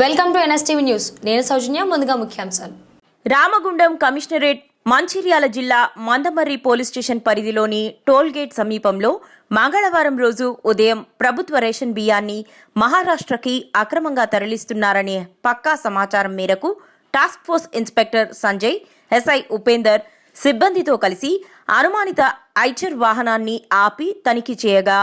Welcome to NSTV news. నేను సౌజన్య ముందుగా ముఖ్యాంశాలు. రామగుండం కమిషనరేట్ మంచిర్యాల జిల్లా మందమర్రి పోలీస్ స్టేషన్ పరిధిలోని టోల్గేట్ సమీపంలో మంగళవారం రోజు ఉదయం ప్రభుత్వ రేషన్ బియ్యాన్ని మహారాష్ట్రకి అక్రమంగా తరలిస్తున్నారనే పక్కా సమాచారం మేరకు task force inspector Sanjay SI Upender సిబ్బందితో కలిసి అనుమానిత ఐచర్ వాహనాన్ని ఆపి తనిఖీ చేయగా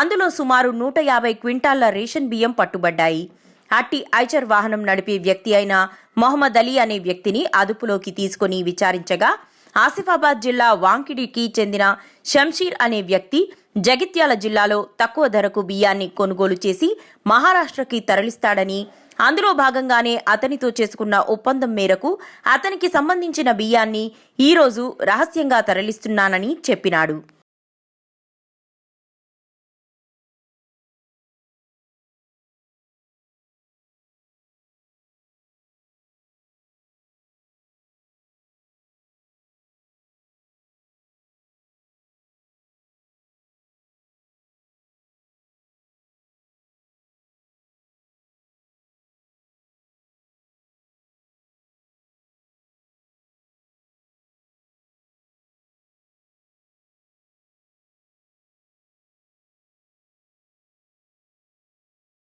అందులో సుమారు నూట యాభై క్వింటాళ్ళ రేషన్ బియ్యం పట్టుబడ్డాయి. అట్టి ఐచర్ వాహనం నడిపే వ్యక్తి అయిన మొహమ్మద్ అలీ అనే వ్యక్తిని అదుపులోకి తీసుకుని విచారించగా ఆసిఫాబాద్ జిల్లా వాంకిడికి చెందిన షంషీర్ అనే వ్యక్తి జగిత్యాల జిల్లాలో తక్కువ ధరకు బియ్యాన్ని కొనుగోలు చేసి మహారాష్ట్రకి తరలిస్తాడని అందులో భాగంగానే అతనితో చేసుకున్న ఒప్పందం మేరకు అతనికి సంబంధించిన బియ్యాన్ని ఈరోజు రహస్యంగా తరలిస్తున్నానని చెప్పినాడు.